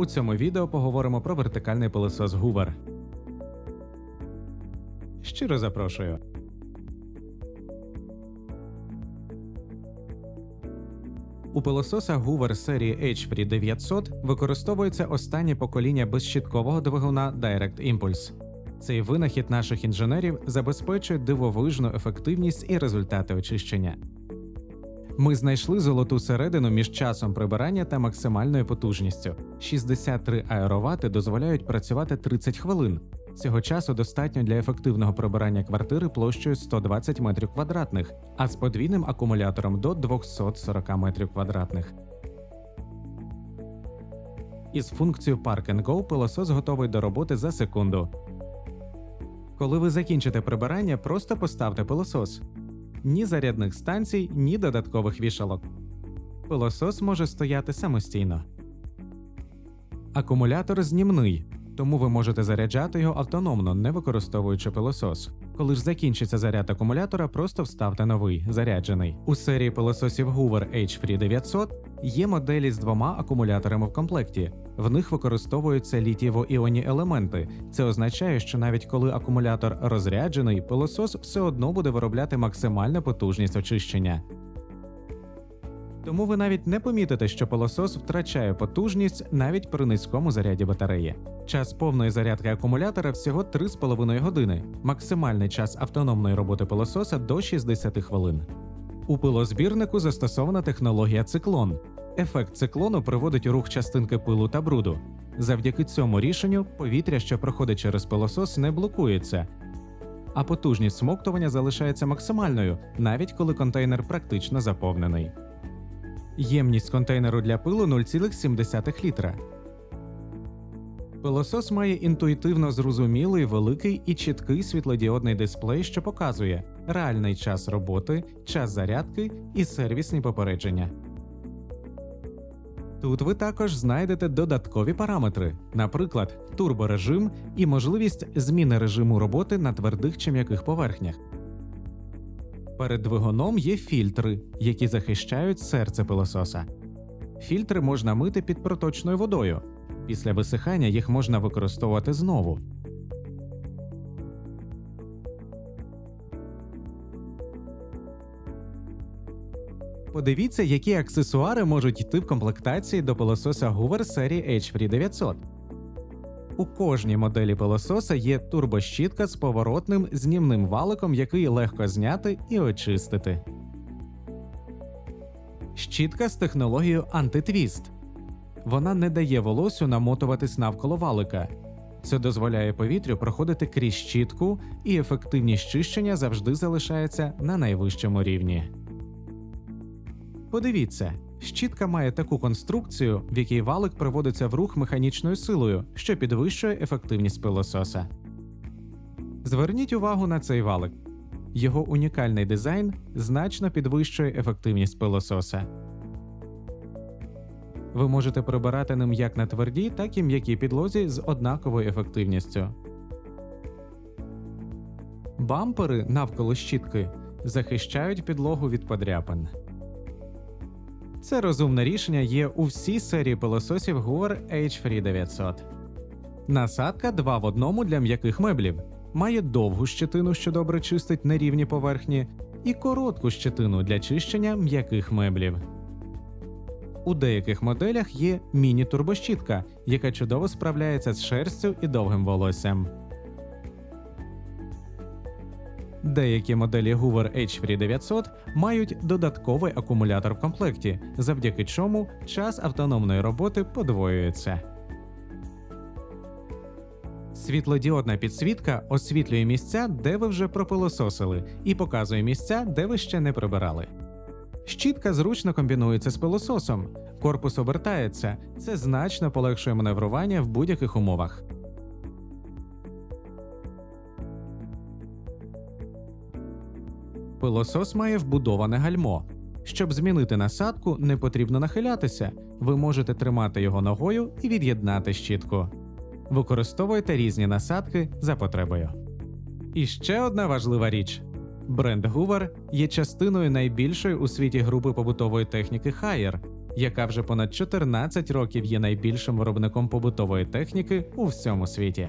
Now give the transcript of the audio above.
У цьому відео поговоримо про вертикальний пилосос Hoover. Щиро запрошую. У пилососа Hoover серії H-Free 900 використовується останнє покоління безщіткового двигуна Direct Impulse. Цей винахід наших інженерів забезпечує дивовижну ефективність і результати очищення. Ми знайшли золоту середину між часом прибирання та максимальною потужністю. 63 аеровати дозволяють працювати 30 хвилин. Цього часу достатньо для ефективного прибирання квартири площею 120 метрів квадратних, а з подвійним акумулятором до 240 метрів квадратних. Із функцією Park and Go пилосос готовий до роботи за секунду. Коли ви закінчите прибирання, просто поставте пилосос. Ні зарядних станцій, ні додаткових вішалок. Пилосос може стояти самостійно. Акумулятор знімний, тому ви можете заряджати його автономно, не використовуючи пилосос. Коли ж закінчиться заряд акумулятора, просто вставте новий заряджений. У серії пилососів Hoover H-Free 900 є моделі з двома акумуляторами в комплекті. В них використовуються літієво-іонні елементи. Це означає, що навіть коли акумулятор розряджений, пилосос все одно буде виробляти максимальну потужність очищення. Тому ви навіть не помітите, що пилосос втрачає потужність навіть при низькому заряді батареї. Час повної зарядки акумулятора всього 3,5 години, максимальний час автономної роботи пилососа до 60 хвилин. У пилозбірнику застосована технологія циклон. Ефект циклону приводить рух частинки пилу та бруду. Завдяки цьому рішенню повітря, що проходить через пилосос, не блокується, а потужність смоктування залишається максимальною, навіть коли контейнер практично заповнений. Ємність контейнеру для пилу 0,7 літра. Пилосос має інтуїтивно зрозумілий, великий і чіткий світлодіодний дисплей, що показує реальний час роботи, час зарядки і сервісні попередження. Тут ви також знайдете додаткові параметри, наприклад, турборежим і можливість зміни режиму роботи на твердих чи м'яких поверхнях. Перед двигуном є фільтри, які захищають серце пилососа. Фільтри можна мити під проточною водою. Після висихання їх можна використовувати знову. Подивіться, які аксесуари можуть йти в комплектації до пилососа Hoover серії H-Free 900. У кожній моделі пилососа є турбощітка з поворотним знімним валиком, який легко зняти і очистити. Щітка з технологією антитвіст. Вона не дає волосю намотуватись навколо валика. Це дозволяє повітрю проходити крізь щітку, і ефективність чищення завжди залишається на найвищому рівні. Подивіться, щітка має таку конструкцію, в якій валик приводиться в рух механічною силою, що підвищує ефективність пилососа. Зверніть увагу на цей валик. Його унікальний дизайн значно підвищує ефективність пилососа. Ви можете прибирати ним як на твердій, так і м'якій підлозі з однаковою ефективністю. Бампери навколо щітки захищають підлогу від подряпин. Це розумне рішення є у всій серії пилососів Hoover H-Free 900. Насадка 2 в одному для м'яких меблів. Має довгу щетину, що добре чистить нерівні поверхні, і коротку щетину для чищення м'яких меблів. У деяких моделях є міні-турбощітка, яка чудово справляється з шерстю і довгим волоссям. Деякі моделі Hoover H-Free 900 мають додатковий акумулятор в комплекті, завдяки чому час автономної роботи подвоюється. Світлодіодна підсвітка освітлює місця, де ви вже пропилососили, і показує місця, де ви ще не прибирали. Щітка зручно комбінується з пилососом, корпус обертається, це значно полегшує маневрування в будь-яких умовах. Пилосос має вбудоване гальмо. Щоб змінити насадку, не потрібно нахилятися. Ви можете тримати його ногою і від'єднати щітку. Використовуйте різні насадки за потребою. І ще одна важлива річ: бренд Hoover є частиною найбільшої у світі групи побутової техніки Haier. яка вже понад 14 років є найбільшим виробником побутової техніки у всьому світі.